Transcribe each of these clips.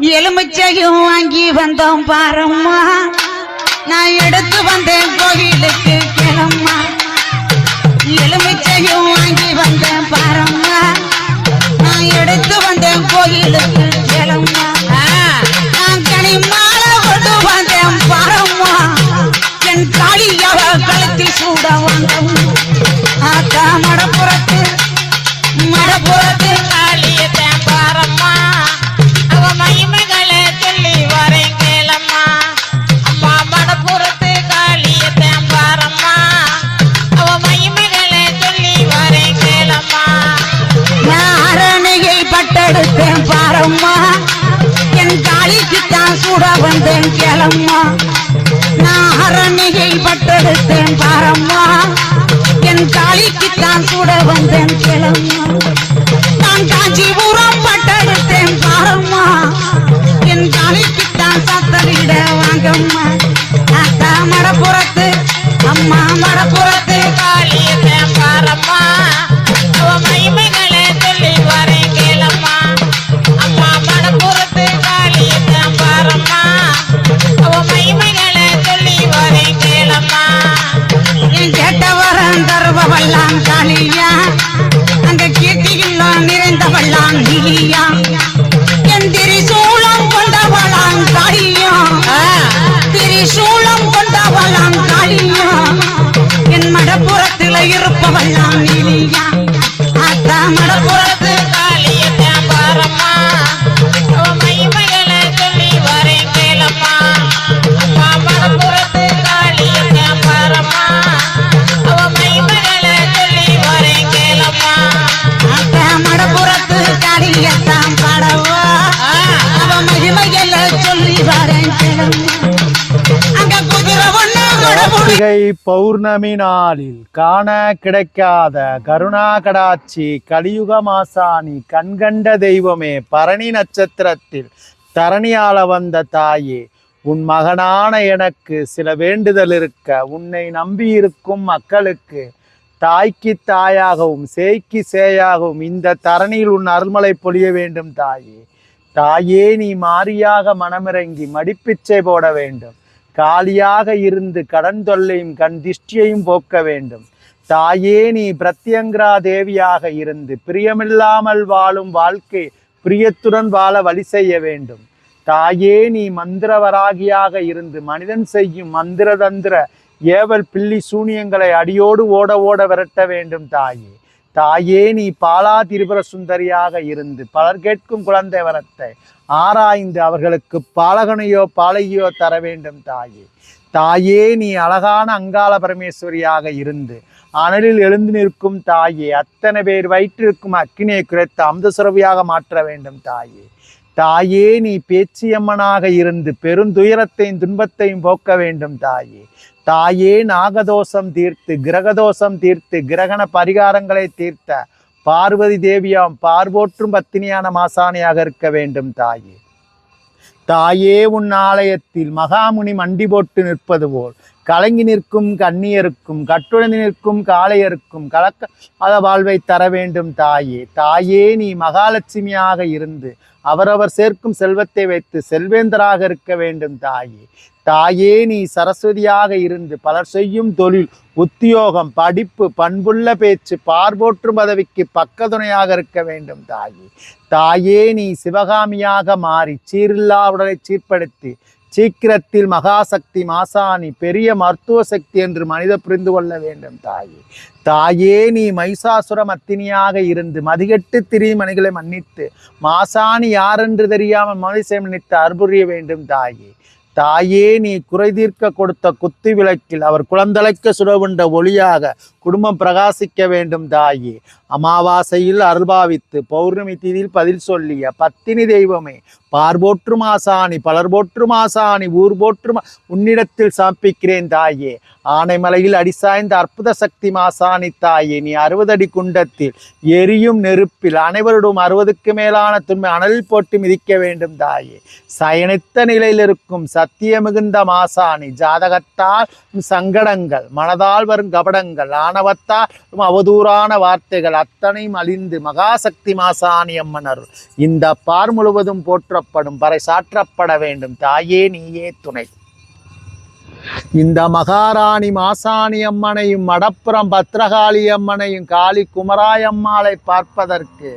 எலுமிச்சையும் வாங்கி வந்தோம் பாரம்மா. நான் எடுத்து வந்தேன் கோயிலுக்கு கிளம்மா எலுமிச்சையும் வாங்கி வந்தேன் பாரம்மா. நான் எடுத்து வந்தேன் கோயிலுக்கு கிளம்மா நான் கனி மாலை கொண்டு வந்தேன் பாரம்மா. என் காளி அவ கழுத்தில் சூட வந்தோம் ஆத்தா மடப்புறத்து மடப்புறத்து வந்தேன் பாரம்மா. என் காளிக்கு தான் சுட வந்தேன் கேளம்மா. நான் அரணையை பட்டெடுத்தேன் பாரம்மா. என் காளிக்கு தான் சுட வந்தேன் கேளம்மா. நான் காஞ்சிபுரம் பட்டெடுத்தேன் பாரம்மா. என் காளிக்கு தான் சத்தரிட வாங்கம்மா. அத்தா மடப்புறத்து அம்மா மடப்புறத்து. காளியத்தேன் பாரம்மா. அவ மகிமைகளை சொல்லி வரேன் பாரம்மா. அவ மகிமைகளை சொல்லி வரேன் கேளம்மா. என் கேட்டவரம் தருபவெல்லாம் காளியா. அந்த கீர்த்தியெல்லாம் நிறைந்தவெல்லாம் நீலியா. என் திரிசூலம் கொண்டவளாம் காளியா. திரிசூலம் பௌர்ணமி நாளில் காண கிடைக்காத கருணா கடாட்சி கலியுக மாசாணி கண்கண்ட தெய்வமே பரணி நட்சத்திரத்தில் தரணியால வந்த தாயே உன் மகனான எனக்கு சில வேண்டுதல் இருக்க உன்னை நம்பியிருக்கும் மக்களுக்கு தாய்க்கு தாயாகவும் சேய்க்கு சேயாகவும் இந்த தரணியில் உன் அருள்மலை பொழிய வேண்டும் தாயே. தாயே நீ மாறியாக மனமிறங்கி மடிப்பிச்சை போட வேண்டும். காலியாக இருந்து கடன் தொல்லையும் கண் திஷ்டியையும் போக்க வேண்டும். தாயே நீ பிரத்யங்கரா தேவியாக இருந்து பிரியமில்லாமல் வாழும் வாழ்க்கை பிரியத்துடன் வாழ வழி செய்ய வேண்டும். தாயே நீ மந்திரவராகியாக இருந்து மனிதன் செய்யும் மந்திர தந்திர ஏவல் பில்லி சூனியங்களை அடியோடு ஓட ஓட விரட்ட வேண்டும் தாயே. தாயே நீ பாலா திரிபுர சுந்தரியாக இருந்து பலர் கேட்கும் குழந்தை வரத்தை ஆராய்ந்து அவர்களுக்கு பாலகனையோ பாலையோ தர வேண்டும் தாயே. தாயே நீ அழகான அங்காள பரமேஸ்வரியாக இருந்து அனலில் எழுந்து நிற்கும் தாயே அத்தனை பேர் வயிற்றிருக்கும் அக்கினியை குறைத்து அமுதசுரவியாக மாற்ற வேண்டும் தாயே. தாயே நீ பேச்சியம்மனாக இருந்து பெருந்துயரத்தையும் துன்பத்தையும் போக்க வேண்டும் தாயே. தாயே நாகதோஷம் தீர்த்து கிரகதோஷம் தீர்த்து கிரகண பரிகாரங்களை தீர்த்த பார்வதி தேவியாம் பார்வோற்றும் பத்தினியான மாசாணியாக இருக்க வேண்டும் தாயே. தாயே உன் ஆலயத்தில் மகாமுனி மண்டி போட்டு நிற்பது போல். கலங்கி நிற்கும் கண்ணியருக்கும் கட்டுழந்து நிற்கும் காளையருக்கும் கலக்க அத வாழ்வை தர வேண்டும் தாயே. தாயே நீ மகாலட்சுமியாக இருந்து அவரவர் சேர்க்கும் செல்வத்தை வைத்து செல்வேந்தராக இருக்க வேண்டும் தாயே. தாயே நீ சரஸ்வதியாக இருந்து பலர் செய்யும் தொழில் உத்தியோகம் படிப்பு பண்புள்ள பேச்சு பார்போற்றும் பதவிக்கு பக்கத்துணையாக இருக்க வேண்டும் தாயே. தாயே நீ சிவகாமியாக மாறி சீரில்லா உடலை சீர்படுத்தி சீக்கிரத்தில் மகாசக்தி மாசாணி பெரிய மருத்துவ சக்தி என்று மனித புரிந்து கொள்ள வேண்டும் தாயே. தாயே நீ மைசாசுர மத்தினியாக இருந்து மதிகட்டு திரிமணிகளை மன்னித்து மாசாணி யாரென்று தெரியாமல் மதிசை மன்னித்து அற்புரிய வேண்டும் தாயே. தாயே நீ குறை தீர்க்க கொடுத்த குத்து விளக்கில் அவர் குழந்தளைக்க சுடவுண்ட ஒளியாக குடும்பம் பிரகாசிக்க வேண்டும் தாயே. அமாவாசையில் அருள்பாவித்து பௌர்ணமி தீதியில் பதில் சொல்லிய பத்தினி தெய்வமே பார்போற்று மாசாணி பலர் போற்று மாசாணி ஊர் போற்று உன்னிடத்தில் சமர்ப்பிக்கிறேன் தாயே. ஆனைமலையில் அடிசாய்ந்த அற்புத சக்தி மாசாணி தாயே நீ அறுபது அடி குண்டத்தில் எரியும் நெருப்பில் அனைவரிடம் அறுபதுக்கு மேலான துன்பை அனல் போட்டு மிதிக்க வேண்டும் தாயே. சயனித்த நிலையில் இருக்கும் சத்திய மிகுந்த மாசாணி ஜாதகத்தால் சங்கடங்கள் மனதால் வரும் கபடங்கள் ஆணவத்தால் அவதூறான வார்த்தைகள் அத்தனையும் அழிந்து மகாசக்தி மாசாணி அம்மனர். இந்த பார் முழுவதும் போற்றப்படும் பறை சாற்றப்பட வேண்டும். தாயே நீயே துணை. இந்த மகாராணி மாசாணி அம்மனையும் மடப்புறம் பத்ரகாளி அம்மனையும் காளி குமராயம்மாளை பார்ப்பதற்கு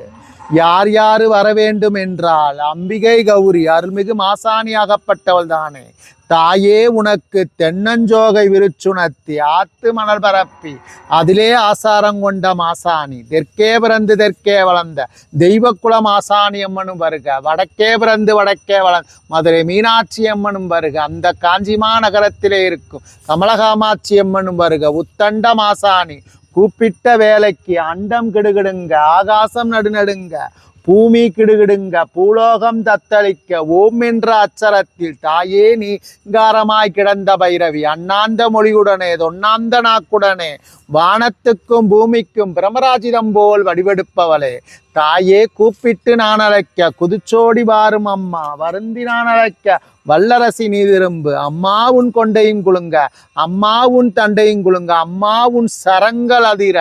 யார் யாரு வர வேண்டும் என்றால் அம்பிகை கௌரி அருள்மிகு மாசாணி ஆகப்பட்டவள் தானே. தாயே உனக்கு தென்னஞ்சோகை விருச்சுணத்தி ஆத்து மணல் பரப்பி அதிலே ஆசாரம் கொண்ட மாசாணி தெற்கே பிறந்து தெற்கே வளர்ந்த தெய்வக்குல மாசாணி அம்மனும் வருக வடக்கே பிறந்து வடக்கே வளர்ந்த மதுரை மீனாட்சி அம்மனும் வருக அந்த காஞ்சிமா நகரத்திலே இருக்கும் கமலகாமாட்சி அம்மனும் வருக உத்தண்ட மாசாணி கூப்பிட்ட வேலைக்கு அண்டம் கெடுகெடுங்க ஆகாசம் நடுநடுங்க பூமி கிடுகிடுங்க பூலோகம் தத்தளிக்க ஓம் என்ற அச்சரத்தில் தாயே நீங்காரமாய் கிடந்த பைரவி அண்ணாந்த மொழியுடனே தொன்னாந்த நாக்குடனே வானத்துக்கும் பூமிக்கும் பிரமராஜிதம் போல் வடிவெடுப்பவளே தாயே கூப்பிட்டு நான் அழைக்க குதிச்சோடி வாரும் அம்மா வருந்தி நான் அழைக்க வல்லரசி நீ திரும்பு அம்மா உன் கொண்டையும் குழுங்க அம்மா உன் தண்டையும் குழுங்க அம்மா உன் சரங்கள் அதிர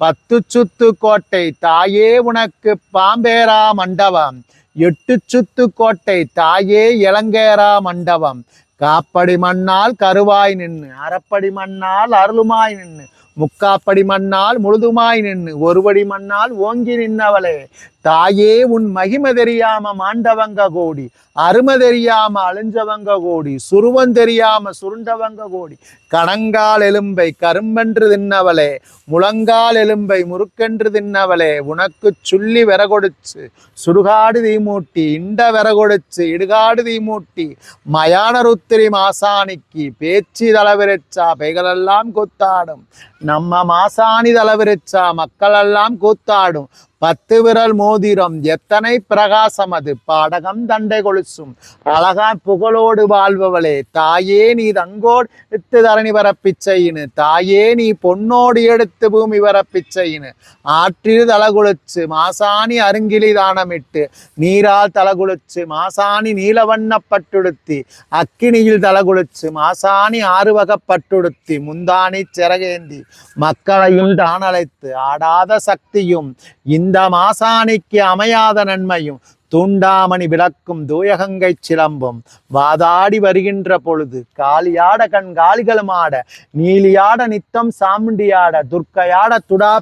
பத்து சுத்து கோட்டை தாயே உனக்கு பாம்பேரா மண்டபம். எட்டு சுத்து கோட்டை தாயே இளங்கேரா மண்டபம். காப்படி மண்ணால் கருவாய் நின்று அறப்படி மண்ணால் அருளுமாய் நின்று முக்காப்படி மண்ணால் முழுதுமாய் நின்று ஒருபடி மண்ணால் ஓங்கி நின்னவளே. தாயே உன் மகிமை தெரியாம மாண்டவங்க கோடி அருமை தெரியாம அழிஞ்சவங்க கோடி சுருவம் தெரியாம சுருண்டவங்க கோடி. கணங்கால் எலும்பை கரும்பென்று தின்னவளே முழங்கால் எலும்பை முறுக்கென்று தின்னவளே உனக்கு சுள்ளி விறகொடுச்சு. சுடுகாடு தீமூட்டி இண்ட விறகொடுச்சு இடுகாடு தீமூட்டி மயான ருத்திரி மாசாணிக்கு பேச்சு தளவிரச்சா பைகளெல்லாம் கூத்தாடும். நம்ம மாசாணி தளவிரச்சா மக்களெல்லாம் கூத்தாடும். பத்து விரல் மோதிரம். எத்தனை பிரகாசம் அது? பாடகம் தண்டை கொலுசும். அழகா புகழோடு வாழ்பவளே தாயே நீ தங்கோடு எடுத்து தரணி வரப்பிச்சையினு தாயே நீ பொன்னோடு எடுத்து பூமி வரப்பிச்சையினு ஆற்றில் தலகுளிச்சு மாசாணி அருங்கிலி தானமிட்டு நீரால் தலகுளிச்சு மாசாணி நீலவண்ணப்பட்டுடுத்தி அக்கினியில் தலகுளிச்சு மாசாணி ஆறுவகப்பட்டுடுத்தி முந்தானி சிறகேந்தி மக்களையும் தானழைத்து ஆடாத சக்தியும் இந்த மாசாணிக்கு அமையாத நன்மையும் தூண்டாமணி விளக்கும் தூயகங்கை சிலம்பும். வாதாடி வருகின்ற பொழுது காளியாட கண் காளிகளும் ஆட நீலியாட நித்தம் சாமுண்டியாட துர்க்கையாட துடா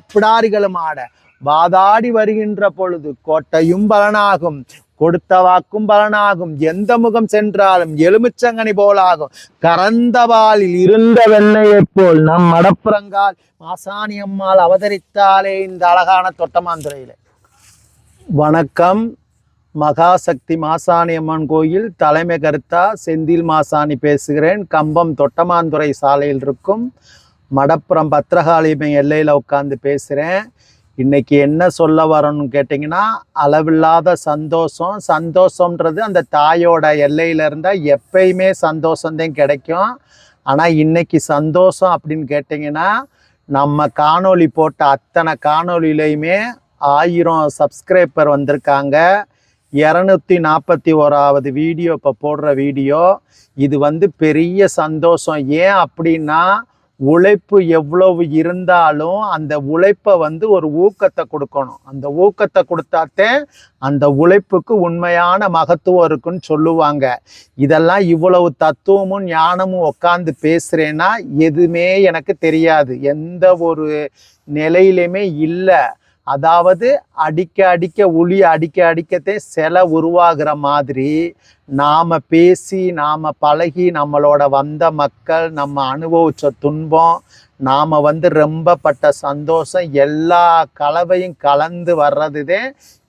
ஆட வாதாடி வருகின்ற பொழுது கோட்டையும் பலனாகும். கொடுத்த வாக்கும் பலனாகும். எந்த முகம் சென்றாலும் எலுமிச்சங்கனி போலாகும். கரந்தவாலில் இருந்த வெள்ளையைப் போல் நம் மடப்புறங்கால் மாசாணி அம்மாள் அவதரித்தாலே இந்த அழகான தொட்டமாந்துறையிலே. வணக்கம். மகாசக்தி மாசாணி அம்மன் கோயில் தலைமை கருத்தா செந்தில் மாசாணி பேசுகிறேன். கம்பம் தொட்டமாந்துறை சாலையில் இருக்கும் மடப்புறம் பத்திரகாளிமை எல்லையில் உட்காந்து பேசுகிறேன் இன்னைக்கு என்ன சொல்ல வரணும்னு கேட்டிங்கன்னா அளவில்லாத சந்தோஷம். சந்தோஷம்ன்றது அந்த தாயோட எல்லையில் இருந்தால் எப்பயுமே சந்தோஷந்தான் கிடைக்கும். ஆனால் இன்னைக்கு சந்தோஷம் அப்படின்னு கேட்டிங்கன்னா நம்ம காணொளி போட்ட அத்தனை காணொளியிலையுமே ஆயிரம் சப்ஸ்கிரைபர் வந்திருக்காங்க. இரநூத்தி நாற்பத்தி ஓராவது வீடியோ இப்போ போடுற வீடியோ இது வந்து பெரிய சந்தோஷம். ஏன் அப்படின்னா உழைப்பு எவ்வளவு இருந்தாலும் அந்த உழைப்பை வந்து ஒரு ஊக்கத்தை கொடுக்கணும். அந்த ஊக்கத்தை கொடுத்தாத்தே அந்த உழைப்புக்கு உண்மையான மகத்துவம் இருக்குன்னு சொல்லுவாங்க. இதெல்லாம் இவ்வளவு தத்துவமும் ஞானமும் உட்காந்து பேசுகிறேன்னா எதுவுமே எனக்கு தெரியாது. எந்த ஒரு நிலையிலுமே இல்லை. அதாவது அடிக்க அடிக்க ஒளி அடிக்க அடிக்கத்தே சிலை உருவாகிற மாதிரி நாம் பேசி நாம் பழகி நம்மளோட வந்த மக்கள் நம்ம அனுபவித்த துன்பம் நாம் வந்து ரொம்ப பட்ட சந்தோஷம் எல்லா கலவையும் கலந்து வர்றதுதே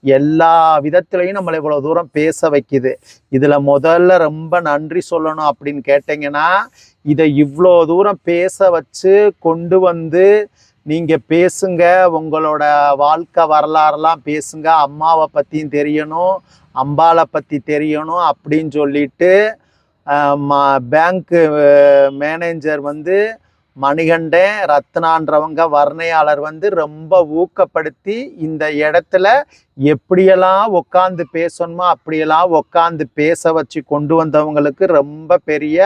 எல்லா விதத்துலையும் நம்மளை இவ்வளோ தூரம் பேச வைக்குது. இதில் முதல்ல ரொம்ப நன்றி சொல்லணும் அப்படின்னு கேட்டிங்கன்னா இதை இவ்வளோ தூரம் பேச வச்சு கொண்டு வந்து நீங்கள் பேசுங்க உங்களோட வாழ்க்கை வரலாறுலாம் பேசுங்க. அம்மாவை பற்றியும் தெரியணும் அம்பாளை பற்றி தெரியணும் அப்படின்னு சொல்லிட்டு பேங்க்கு மேனேஜர் வந்து மணிகண்டன் ரத்னான்றவங்க வர்ணையாளர் வந்து ரொம்ப ஊக்கப்படுத்தி இந்த இடத்துல எப்படியெல்லாம் உட்காந்து பேசணுமோ அப்படியெல்லாம் உட்காந்து பேச வச்சு கொண்டு வந்தவங்களுக்கு ரொம்ப பெரிய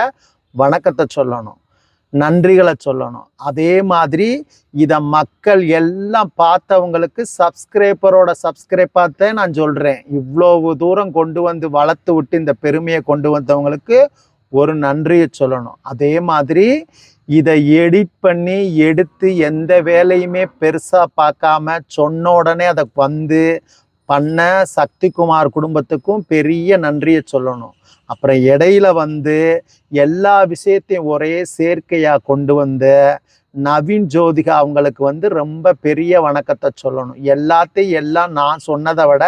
வணக்கத்தை சொல்லணும். நன்றிகளை சொல்லணும். அதே மாதிரி இதை மக்கள் எல்லாம் பார்த்தவங்களுக்கு சப்ஸ்கிரைபரோட சப்ஸ்கிரைபாத்தே நான் சொல்கிறேன் இவ்வளவு தூரம் கொண்டு வந்து வளர்த்து விட்டு இந்த பெருமையை கொண்டு வந்தவங்களுக்கு ஒரு நன்றியை சொல்லணும். அதே மாதிரி இதை எடிட் பண்ணி எடுத்து எந்த வேலையுமே பெருசாக பார்க்காம சொன்ன உடனே அதை வந்து பண்ண சக்திகுமார் குடும்பத்துக்கும் பெரிய நன்றியை சொல்லணும். அப்புறம் இடையில வந்து எல்லா விஷயத்தையும் ஒரே சேர்க்கையாக கொண்டு வந்து நவீன் ஜோதிகா அவங்களுக்கு வந்து ரொம்ப பெரிய வணக்கத்தை சொல்லணும். எல்லாத்தையும் எல்லாம் நான் சொன்னதை விட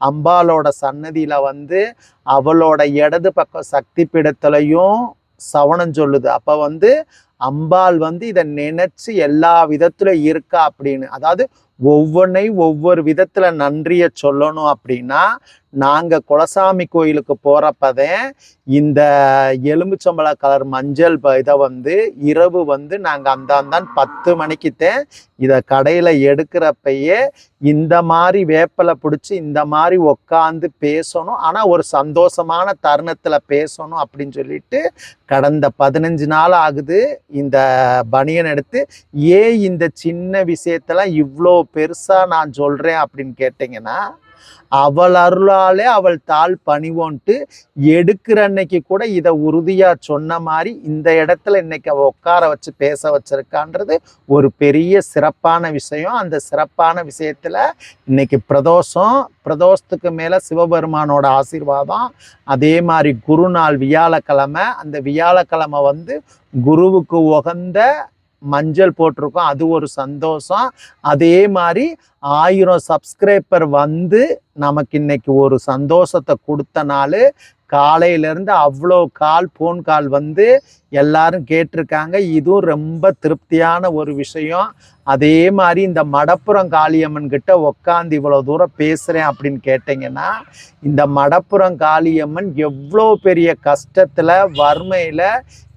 அம்பாலோட சன்னதியில் வந்து அவளோட இடது பக்கம் சக்தி பீடத்துலையும் சவணம் சொல்லுது. அப்போ வந்து அம்பாள் வந்து இதை நினச்சி எல்லா விதத்துல இருக்கா அப்படின்னு. அதாவது ஒவ்வொன்றையும் ஒவ்வொரு விதத்தில் நன்றியை சொல்லணும் அப்படின்னா நாங்கள் குலசாமி கோயிலுக்கு போகிறப்பதே இந்த எலும்புச்சம்பள கலர் மஞ்சள் இதை வந்து இரவு வந்து நாங்கள் அந்தாந்தான் பத்து மணிக்குத்தேன் இதை கடையில் எடுக்கிறப்பையே இந்த மாதிரி வேப்பலை பிடிச்சி இந்த மாதிரி உக்காந்து பேசணும். ஆனால் ஒரு சந்தோஷமான தருணத்தில் பேசணும் அப்படின்னு சொல்லிட்டு கடந்த பதினஞ்சு நாள் ஆகுது இந்த பனியன் எடுத்து. ஏன் இந்த சின்ன விஷயத்தெல்லாம் இவ்வளோ பெருசா நான் சொல்றேன் அப்படின்னு கேட்டிங்கன்னா அவள் அருளாலே அவள் தாள் பணிவோன்ட்டு எடுக்கிற அன்னைக்கு கூட இதை உறுதியா சொன்ன மாதிரி இந்த இடத்துல இன்னைக்கு அவள் உட்கார வச்சு பேச வச்சிருக்கான்றது ஒரு பெரிய சிறப்பான விஷயம். அந்த சிறப்பான விஷயத்துல இன்னைக்கு பிரதோஷம் பிரதோஷத்துக்கு மேல சிவபெருமானோட ஆசீர்வாதம் அதே மாதிரி குருநாள் வியாழக்கிழமை அந்த வியாழக்கிழமை வந்து குருவுக்கு உகந்த மஞ்சள் போட்டிருக்கோம். அது ஒரு சந்தோஷம். அதே மாதிரி ஆயிரம் சப்ஸ்கிரைபர் வந்து நமக்கு இன்னைக்கு ஒரு சந்தோஷத்தை கொடுத்த நாள். காலையிலேருந்து அவ்வளோ கால் ஃபோன் கால் வந்து எல்லாரும் கேட்டிருக்காங்க. இதுவும் ரொம்ப திருப்தியான ஒரு விஷயம். அதே மாதிரி இந்த மடப்புறம் காளியம்மன் கிட்ட உக்காந்து இவ்வளோ தூரம் பேசுகிறேன் அப்படின்னு கேட்டிங்கன்னா இந்த மடப்புறம் காளியம்மன் எவ்வளோ பெரிய கஷ்டத்தில் வறுமையில்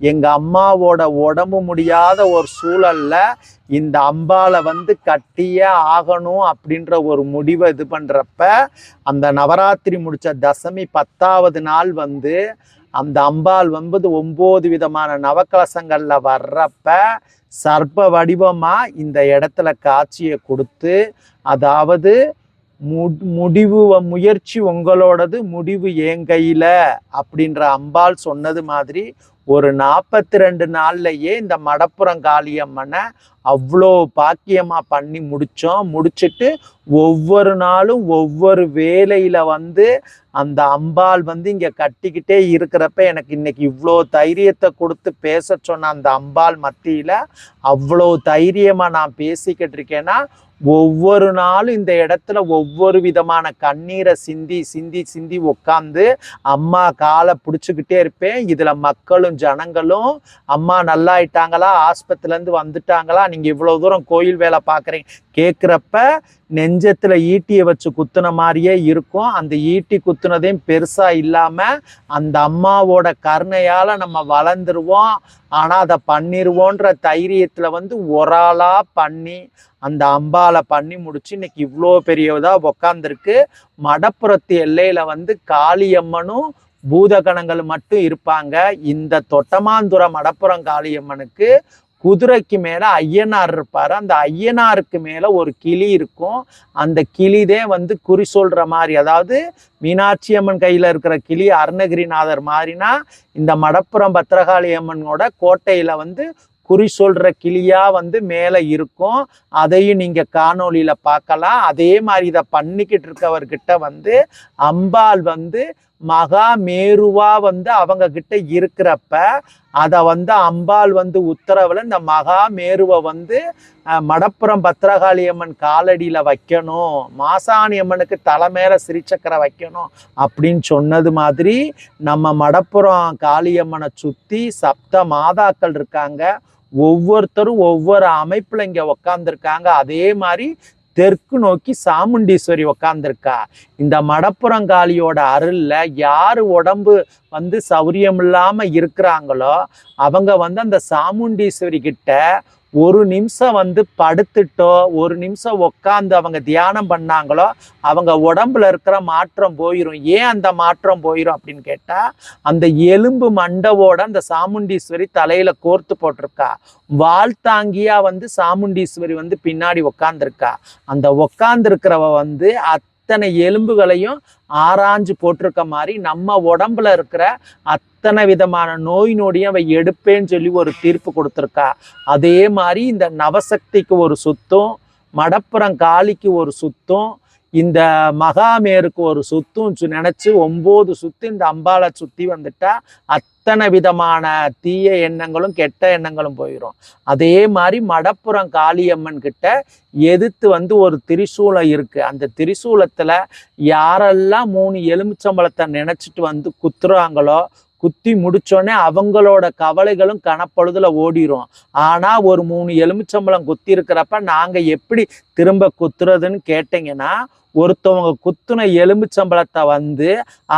எங்கள் அம்மாவோட உடம்பு முடியாத ஒரு சூழலில் இந்த அம்பாவை வந்து கட்டியே ஆகணும் அப்படின்ற ஒரு முடிவை இது பண்ணுறப்ப அந்த நவராத்திரி முடித்த தசமி பத்தாவது நாள் வந்து அந்த அம்பாள் வந்து ஒம்பது விதமான நவக்கலசங்களில் வர்றப்ப சர்ப்ப வடிவமாக இந்த இடத்துல காட்சியை கொடுத்து அதாவது முடிவு முயற்சி உங்களோடது முடிவு என் கையில் அப்படின்ற அம்பாள் சொன்னது மாதிரி ஒரு நாற்பத்தி ரெண்டு நாள்லையே இந்த மடப்புறம் காளியம்மனை அவ்வளோ பாக்கியமாக பண்ணி முடித்தோம் முடிச்சிட்டு ஒவ்வொரு நாளும் ஒவ்வொரு வேலையில் வந்து அந்த அம்பாள் வந்து இங்கே கட்டிக்கிட்டே இருக்கிறப்ப எனக்கு இன்னைக்கு இவ்வளோ தைரியத்தை கொடுத்து பேச சொன்ன அந்த அம்பாள் மத்தியில் அவ்வளோ தைரியமாக நான் பேசிக்கிட்டு இருக்கேன்னா ஒவ்வொரு நாளும் இந்த இடத்துல ஒவ்வொரு விதமான கண்ணீரை சிந்தி சிந்தி சிந்தி உட்காந்து அம்மா காலை பிடிச்சிக்கிட்டே இருப்பேன். இதில் மக்களும் ஜனங்களும் அம்மா நல்லா ஆயிட்டாங்களா வந்துட்டாங்களா? நீங்கள் இவ்வளோ தூரம் கோயில் வேலை பார்க்குறீங்க? கேட்குறப்ப நெஞ்சத்தில் ஈட்டியை வச்சு குத்துன மாதிரியே இருக்கும். அந்த ஈட்டி குத்துனதையும் பெருசாக இல்லாமல் அந்த அம்மாவோட கருணையால் நம்ம வளர்ந்துருவோம். ஆனால் அதை பண்ணிடுவோன்ற தைரியத்தில் வந்து ஒரு ஆளாக பண்ணி அந்த அம்பாலை பண்ணி முடிச்சு இன்னைக்கு இவ்வளோ பெரியதாக உக்காந்துருக்கு. மடப்புறத்து எல்லையில் வந்து காளியம்மனும் பூதகணங்கள் மட்டும் இருப்பாங்க. இந்த தொட்டமாந்துரம் மடப்புறம் காளியம்மனுக்கு குதிரைக்கு மேல ஐயனார் இருப்பாரு. அந்த ஐயனாருக்கு மேல ஒரு கிளி இருக்கும். அந்த கிளிதே வந்து குறி சொல்ற மாதிரி அதாவது மீனாட்சி அம்மன் கையில இருக்கிற கிளி அருணகிரிநாதர் மாதிரினா இந்த மடப்புறம் பத்திரகாளி அம்மனோட கோட்டையில வந்து குறி சொல்ற கிளியா வந்து மேல இருக்கும். அதையும் நீங்க காணொளியில பார்க்கலாம். அதே மாதிரி இதை பண்ணிக்கிட்டு இருக்கவர்கிட்ட வந்து அம்பாள் வந்து மகா மேருவா வந்து அவங்க கிட்ட இருக்கிறப்ப அதை வந்து அம்பாள் வந்து உத்தரவுல இந்த மகா மேருவை வந்து மடப்புறம் பத்திரகாளி அம்மன் காலடியில் வைக்கணும் மாசாணி அம்மனுக்கு தலை மேலே சிறிச்சக்கரை வைக்கணும் அப்படின்னு சொன்னது மாதிரி நம்ம மடப்புறம் காளியம்மனை சுற்றி சப்த மாதாக்கள் இருக்காங்க. ஒவ்வொருத்தரும் ஒவ்வொரு அமைப்பில் இங்கே உக்காந்துருக்காங்க. அதே மாதிரி தெற்கு நோக்கி சாமுண்டீஸ்வரி உக்காந்துருக்கா. இந்த மடப்புறங்காளியோட அருளில் யார் உடம்பு வந்து சௌரியம் இல்லாமல் இருக்கிறாங்களோ அவங்க வந்து அந்த சாமுண்டீஸ்வரி கிட்ட ஒரு நிமிஷம் வந்து படுத்துட்டோ ஒரு நிமிஷம் உக்காந்து அவங்க தியானம் பண்ணாங்களோ அவங்க உடம்புல இருக்கிற மாற்றம் போயிடும் ஏன் அந்த மாற்றம் போயிடும் அப்படின்னு கேட்டால் அந்த எலும்பு மண்டவோட அந்த சாமுண்டீஸ்வரி தலையில் கோர்த்து போட்டிருக்கா. வால் தாங்கியா வந்து சாமுண்டீஸ்வரி வந்து பின்னாடி உக்காந்துருக்கா. அந்த உக்காந்துருக்கிறவ வந்து அத் அத்தனை எலும்புகளையும் ஆராய்ஞ்சு போட்டிருக்க மாதிரி நம்ம உடம்புல இருக்கிற அத்தனை விதமான நோய் நொடியும் அவ எடுப்பேன்னு சொல்லி ஒரு தீர்ப்பு கொடுத்துருக்கா. அதே மாதிரி இந்த நவசக்திக்கு ஒரு சுத்தம் மடப்புறம் காளிக்கு ஒரு சுத்தம் இந்த மகாமேருக்கு ஒரு சுத்தும் சு- நினைச்சு ஒன்பது சுத்து இந்த அம்பாளை சுத்தி வந்துட்டா அத்தனை விதமான தீய எண்ணங்களும் கெட்ட எண்ணங்களும் போயிடும் அதே மாதிரி மடப்புறம் காளியம்மன் கிட்ட எதிர்த்து வந்து ஒரு திரிசூலம் இருக்கு. அந்த திரிசூலத்துல யாரெல்லாம் மூணு எலுமிச்சம்பழத்தை நினைச்சிட்டு வந்து குத்துறாங்களோ குத்தி முடிச்சோடனே அவங்களோட கவலைகளும் கனப்பொழுதுல ஓடிரும். ஆனா ஒரு மூணு எலுமிச்சம்பழம் குத்தி இருக்கிறப்ப நாங்க எப்படி திரும்ப குத்துறதுன்னு கேட்டீங்கன்னா ஒருத்தவங்க குத்துன எலுமிச்சம்பழத்தை வந்து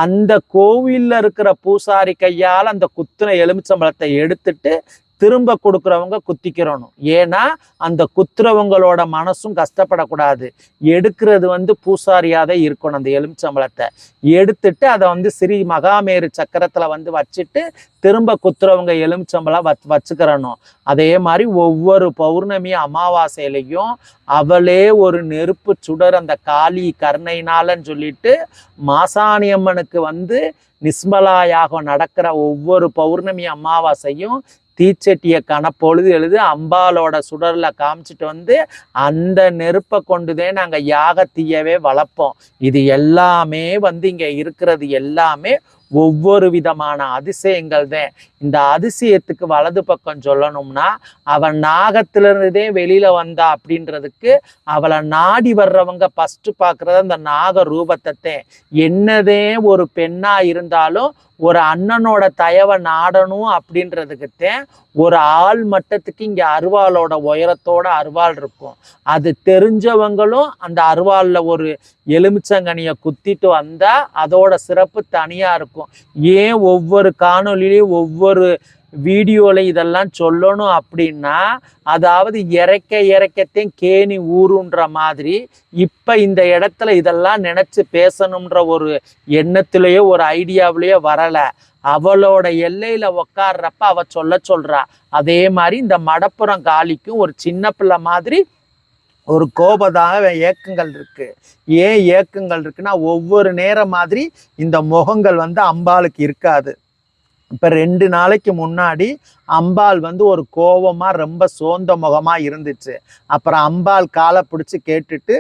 அந்த கோவில்ல இருக்கிற பூசாரி கையால் அந்த குத்துன எலுமிச்சம்பழத்தை எடுத்துட்டு திரும்ப கொடுக்குறவங்க குத்திக்கிறணும். ஏன்னா அந்த குத்துறவங்களோட மனசும் கஷ்டப்படக்கூடாது. எடுக்கிறது வந்து பூசாரியாக தான் இருக்கணும் அந்த எலுமிச்சம்பழத்தை. எடுத்துட்டு அதை வந்து ஸ்ரீ மகாமேரு சக்கரத்தில் வந்து வச்சுட்டு திரும்ப குத்துறவங்க எலுமிச்சம்பழம் வச் வச்சுக்கிறணும். அதே மாதிரி ஒவ்வொரு பௌர்ணமி அமாவாசையிலையும் அவளே ஒரு நெருப்பு சுடர் அந்த காளி கருணைனாலன்னு சொல்லிட்டு மாசாணி அம்மனுக்கு வந்து நிஸ்மலாயாக நடக்கிற ஒவ்வொரு பௌர்ணமி அமாவாசையும் தீச்சட்டியை கணப்பொழுது எழுது அம்பாலோட சுடர்ல காமிச்சிட்டு வந்து அந்த நெருப்பை கொண்டுதே நாங்க யாக தீயவே வளர்ப்போம். இது எல்லாமே வந்து இங்க இருக்கிறது எல்லாமே ஒவ்வொரு விதமான அதிசயங்கள் தான் இந்த அதிசயத்துக்கு வலது பக்கம் சொல்லணும்னா அவன் நாகத்திலிருந்தே வெளியில வந்தா அப்படின்றதுக்கு அவளை நாடி வர்றவங்க ஃபஸ்ட்டு பார்க்குறது அந்த நாக ரூபத்தை என்னதே ஒரு பெண்ணா இருந்தாலும் ஒரு அண்ணனோட தயவை நாடணும் அப்படின்றதுக்குத்தேன் ஒரு ஆள் மட்டத்துக்கு இங்கே அருவாளோட உயரத்தோட அருவாள் இருக்கும். அது தெரிஞ்சவங்களும் அந்த அருவாளில் ஒரு எலுமிச்சங்கனியை குத்திட்டு வந்தால் அதோட சிறப்பு தனியாக இருக்கும். ஏன் ஒவ்வொரு காணொலியிலையும் ஒவ்வொரு வீடியோவில் இதெல்லாம் சொல்லணும் அப்படின்னா அதாவது இறக்க இறக்கத்தையும் கேணி ஊருன்ற மாதிரி இப்போ இந்த இடத்துல இதெல்லாம் நினச்சி பேசணுன்ற ஒரு எண்ணத்திலேயோ ஒரு ஐடியாவிலேயோ வரலை. அவளோட எல்லையில் உக்காடுறப்ப அவள் சொல்ல சொல்கிறா அதே மாதிரி இந்த மடப்புறம் காலிக்கும் ஒரு சின்ன பிள்ளை மாதிரி ஒரு கோபதாக ஏக்கங்கள் இருக்கு. ஏன் ஏக்கங்கள் இருக்குன்னா ஒவ்வொரு நேரம் மாதிரி இந்த முகங்கள் வந்து அம்பாளுக்கு இருக்காது. இப்போ ரெண்டு நாளைக்கு முன்னாடி அம்பாள் வந்து ஒரு கோபமாக ரொம்ப சோர்ந்த முகமாக இருந்துச்சு. அப்புறம் அம்பாள் காலை பிடிச்சி கேட்டுட்டு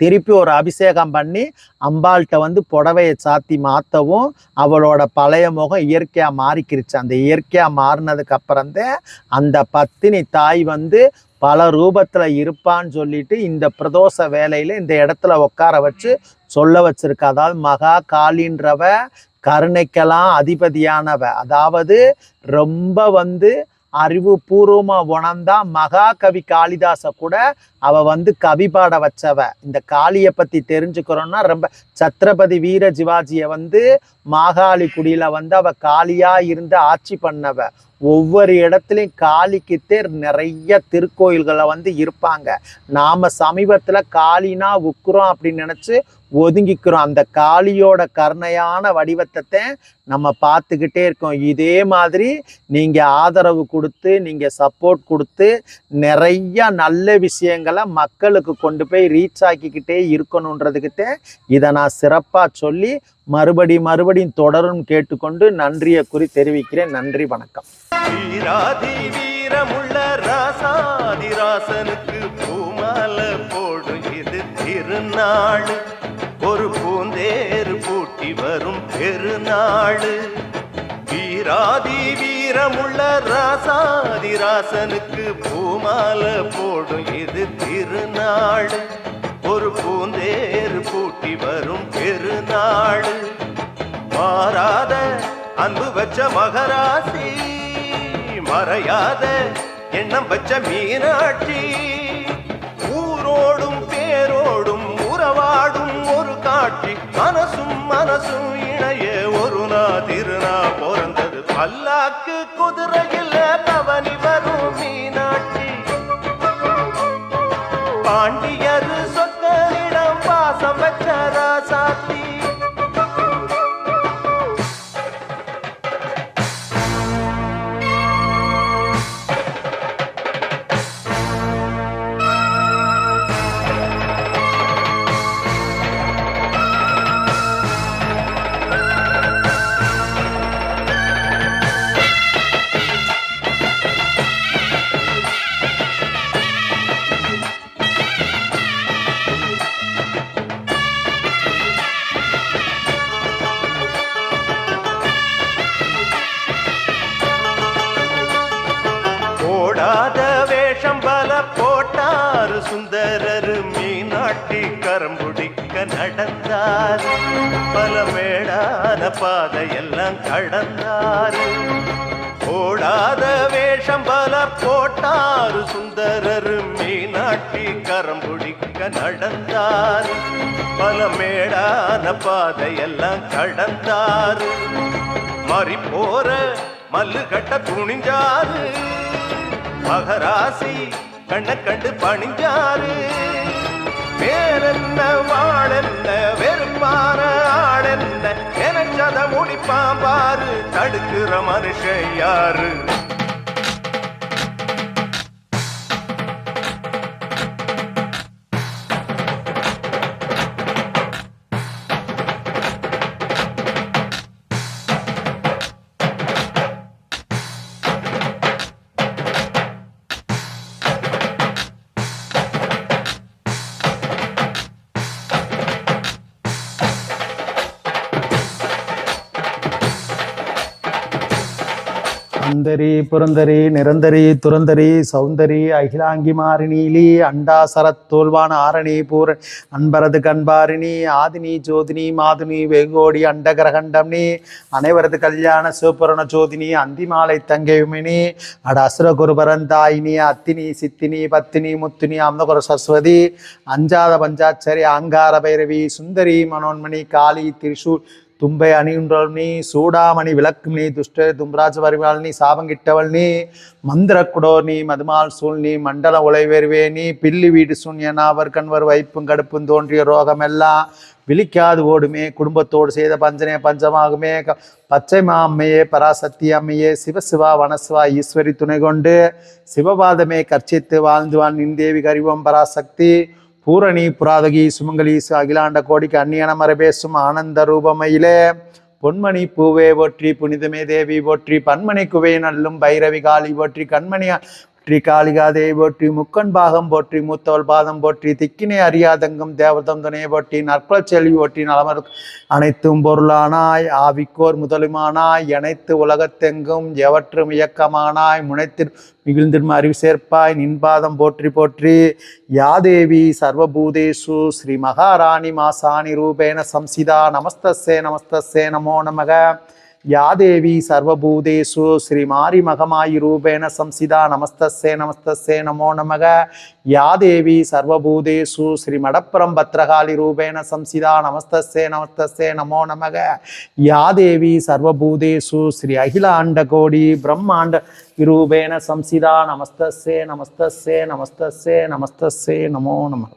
திருப்பி ஒரு அபிஷேகம் பண்ணி அம்பாள்கிட்ட வந்து புடவையை சாத்தி மாற்றவும் அவளோட பழைய முகம் இயற்கையாக மாறிக்கிருச்சு. அந்த இயற்கையாக மாறினதுக்கு அப்புறந்தே அந்த பத்தினி தாய் வந்து பல ரூபத்தில் இருப்பான்னு சொல்லிட்டு இந்த பிரதோஷ வேலையில் இந்த இடத்துல உட்கார வச்சு சொல்ல வச்சிருக்க. அதாவது மகா காளின்றவ கருணைக்கெல்லாம் அதிபதியானவ. அதாவது ரொம்ப வந்து அறிவுபூர்வமா உணர்ந்தா மகாகவி காளிதாசை கூட அவ வந்து கவி பாட வச்சவ. இந்த காளியை பற்றி தெரிஞ்சுக்கிறோன்னா ரொம்ப சத்ரபதி வீர சிவாஜியை வந்து மாகாளி குடியில வந்து அவ காளியாக இருந்து ஆட்சி பண்ணவ. ஒவ்வொரு இடத்துலையும் காளிக்குத்தே நிறைய திருக்கோயில்களை வந்து இருப்பாங்க. நாம சமீபத்தில் காளினா உக்குறோம் அப்படின்னு நினச்சி ஒதுங்கிக்கிறோம். அந்த காளியோட கருணையான வடிவத்தை நம்ம பார்த்துக்கிட்டே இருக்கோம். இதே மாதிரி நீங்கள் ஆதரவு கொடுத்து நீங்கள் சப்போர்ட் கொடுத்து நிறைய நல்ல விஷயங்களை மக்களுக்கு கொண்டு போய் ரீச் ஆக்கிக்கிட்டே இருக்கணுன்றதுக்கிட்ட இதை நான் சிறப்பாக சொல்லி மறுபடி மறுபடியும் தொடரும் கேட்டுக்கொண்டு நன்றியை குறி தெரிவிக்கிறேன். நன்றி வணக்கம். வீரமுள்ள ராசாதி ராசனுக்கு பூமால போடும் இது திருநாள். ஒரு பூந்தேறு பூட்டி வரும் பெருநாள். வீராதி வீரமுள்ள ராசாதி ராசனுக்கு பூமால போடும் இது திருநாள். ஒரு பூந்தேறு பூட்டி வரும் பெருநாள். மாறாத அன்பு வச்ச மகராசி மறையாத எண்ணம் வச்ச மீனாட்சி. ஊரோடும் பேரோடும் உறவாடும் ஒரு மனசும் மனசும் இணைய. ஒரு நா திருநா பிறந்தது. பல்லாக்கு குதிரையில் பாதையெல்லாம் கடந்தாரு. போடாத வேஷம் பல போட்டாரு சுந்தரரு மீனாட்டி கரம் பிடிக்க நடந்தாரு. பல மேடான பாதையெல்லாம் கடந்தாரு. மாறி போற மல்லு கட்ட துணிஞ்சாரு. மகராசி கண்ண கண்டு பணிஞ்சாரு. வேறென்ன வாழென்ன வெறுப்பான ஆடென்ன எனச்சத முடிப்பான் பாரு தடுக்கிற மனுஷன் யாரு? அந்தரி புரந்தரி நிரந்தரி துரந்தரி சௌந்தரி அகிலாங்கி மாரிணீலி அண்டாசரத் தோல்வான ஆரணி பூர அன்பரது கண்பாரிணி ஆதினி ஜோதினி மாதுனி வெங்கோடி அண்டகரகண்டம்னி அனைவரது கல்யாண சிவபுரண ஜோதினி அந்திமாலை தங்கையுமினி அட அசுர குருபரந்தாயினி அத்தினி சித்தினி பத்தினி முத்தினி அம்னகுர சரஸ்வதி அஞ்சாத பஞ்சாச்சரி ஆங்கார பைரவி சுந்தரி மனோன்மணி காளி திரிசூர் தும்பை அணியுன்றவள் நீ சூடாமணி விளக்கும் நீ துஷ்ட தும்பராஜ வருவாள் நீ சாபங்கிட்டவள் நீ மந்திரக்குடோ நீ மதுமால் சூழ் நீ மண்டல உழைவேர்வே நீ பில்லி வீடு சூன்யனாவர் கண்வர் வைப்பும் கடுப்பும் தோன்றிய ரோகமெல்லாம். விழிக்காது ஓடுமே குடும்பத்தோடு செய்த பஞ்சனே பஞ்சமாகுமே. க- பச்சை மாம்மையே பராசக்தி அம்மையே சிவசிவா வனசிவா ஈஸ்வரி துணை கொண்டு சிவபாதமே கர்ச்சித்து வாழ்ந்து வாழ் நிந்தேவி கரிவம் பராசக்தி. பூரணி புராதகி சுமங்கலி அகிலாண்ட கோடிக்கு அந்நியன மரபேசும் ஆனந்த ரூபமையிலே. பொன்மணி பூவே போற்றி புனிதமே தேவி போற்றி பன்மணி குவே நல்லும் பைரவி காளி போற்றி கண்மணியா போற்றி காளிகாதேவி போற்றி முக்கன் பாகம் போற்றி மூத்தவள் பாதம் போற்றி திக்கினை அறியாதங்கம் தேவதம் துணையை போற்றி நற்பலச் செல்வி போற்றி நலமர் அனைத்தும் பொருளானாய் ஆவிக்கோர் முதலுமானாய் அனைத்து உலகத்தெங்கும் எவற்றும் இயக்கமானாய் முனைத்திற் மிகுந்திரும் அறிவு சேர்ப்பாய் நின்பாதம் போற்றி போற்றி. யாதேவி சர்வபூதேஷு ஸ்ரீ மகாராணி மாசாணி ரூபேண சம்சிதா நமஸ்தஸ்ஸே நமஸ்தஸ்ஸே நமோ நமக. யாதேவி சர்வபூதேஷு ஸ்ரீ மாரி மகமாயி ரூபேண சம்சிதா நமஸ்தஸ்ஸே நமஸ்தஸ்ஸே நமோ நமக. யாதேவி சர்வபூதேஷு ஸ்ரீ மடப்புறம் பத்ரகாளி ரூபேண சம்சிதா நமஸ்தஸ்ஸே நமஸ்தஸ்ஸே நமோ நமக. யாதேவி சர்வபூதேஷு ஸ்ரீ அகிலாண்ட கோடி பிரம்மாண்ட ரூபேண சம்சிதா நமஸ்தஸ்ஸே நமஸ்தஸ்ஸே நமஸ்தஸ்ஸே நமஸ்தஸ்ஸே நமோ நமக.